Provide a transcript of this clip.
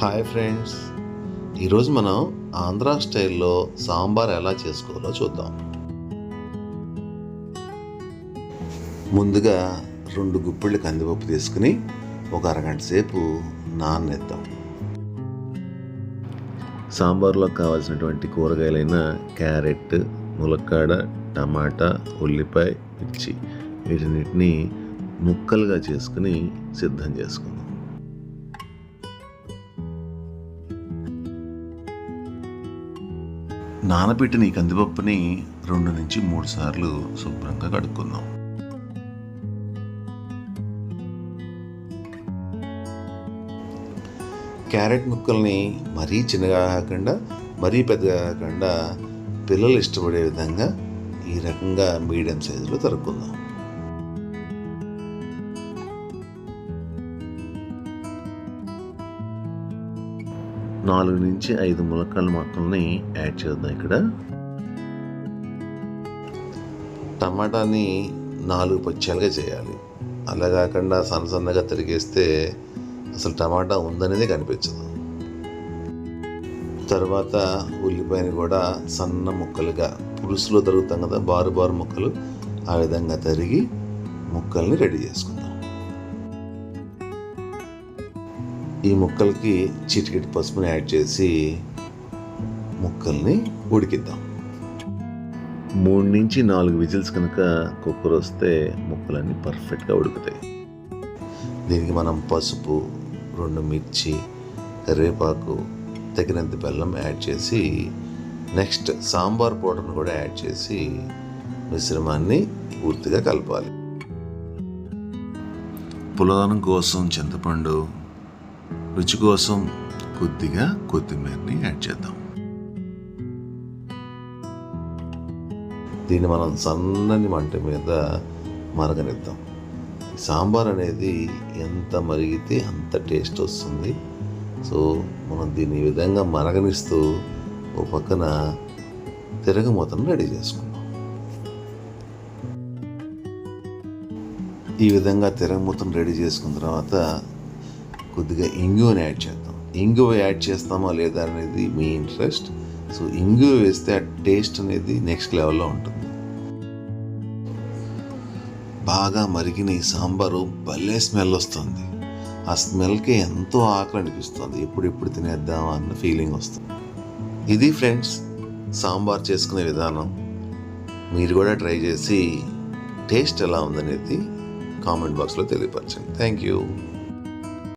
Hi friends. ఈరోజు మనం ఆంధ్ర స్టైల్లో సాంబార్ ఎలా చేసుకోవాలో చూద్దాం. ముందుగా రెండు గుప్పిళ్ళు కందిపప్పు తీసుకుని ఒక అరగంట సేపు నానేద్దాం సాంబార్లో కావాల్సినటువంటి కూరగాయలైన క్యారెట్ ములక్కాడ టమాటా ఉల్లిపాయ మిర్చి వీటిన్నిటిని ముక్కలుగా చేసుకుని సిద్ధం చేసుకుందాం. నానబెట్టిన ఈ కందిపప్పుని రెండు నుంచి మూడు సార్లు శుభ్రంగా కడుక్కుందాం. క్యారెట్ ముక్కల్ని మరీ చిన్నగా కాకుండా మరీ పెద్దగా కాకుండా పిల్లలు ఇష్టపడే విధంగా ఈ రకంగా మీడియం సైజులో తరుక్కుందాం. నాలుగు నుంచి ఐదు ములక్కాల మొక్కల్ని యాడ్ చేద్దాం ఇక్కడ. టమాటాని నాలుగు పచ్చాలుగా చేయాలి. అలా కాకుండా సన్న సన్నగా తరిగేస్తే అసలు టమాటా ఉందనేది కనిపించదు. తర్వాత ఉల్లిపాయని కూడా సన్న ముక్కలుగా పులుసులో తరుగుతాం కదా బారు బారు ముక్కలు ఆ విధంగా తరిగి ముక్కల్ని రెడీ చేసుకుందాం. ఈ ముక్కలకి చిటికిటి పసుపుని యాడ్ చేసి ముక్కల్ని ఉడికిద్దాం. మూడు నుంచి నాలుగు విజిల్స్ కనుక కుక్కర్ వస్తే ముక్కలన్నీ పర్ఫెక్ట్గా ఉడుకుతాయి. దీనికి మనం పసుపు రెండు మిర్చి కరివేపాకు తగినంత బెల్లం యాడ్ చేసి నెక్స్ట్ సాంబార్ పౌడర్ని కూడా యాడ్ చేసి మిశ్రమాన్ని పూర్తిగా కలపాలి. పులదనం కోసం చింతపండు రుచి కోసం కొద్దిగా కొత్తిమీరని యాడ్ చేద్దాం. దీన్ని మనం సన్నని మంట మీద మరగనిద్దాం. సాంబార్ అనేది ఎంత మరిగితే అంత టేస్ట్ వస్తుంది. సో మనం దీన్ని ఈ విధంగా మరగనిస్తూ ఓ పక్కన తిరగమూతను రెడీ చేసుకుందాం. ఈ విధంగా తిరగమూతను రెడీ చేసుకున్న తర్వాత కొద్దిగా ఇంగువని యాడ్ చేద్దాం. ఇంగువ యాడ్ చేస్తామా లేదా అనేది మీ ఇంట్రెస్ట్ సో ఇంగువ వేస్తే ఆ టేస్ట్ అనేది నెక్స్ట్ లెవెల్లో ఉంటుంది. బాగా మరిగిన ఈ సాంబారు భలే స్మెల్ వస్తుంది. ఆ స్మెల్కే ఎంతో ఆకలి అనిపిస్తుంది. ఎప్పుడెప్పుడు తినేద్దామా అన్న ఫీలింగ్ వస్తుంది. ఇది ఫ్రెండ్స్ సాంబార్ చేసుకునే విధానం. మీరు కూడా ట్రై చేసి టేస్ట్ ఎలా ఉందనేది కామెంట్ బాక్స్లో తెలియపరచండి. Thank you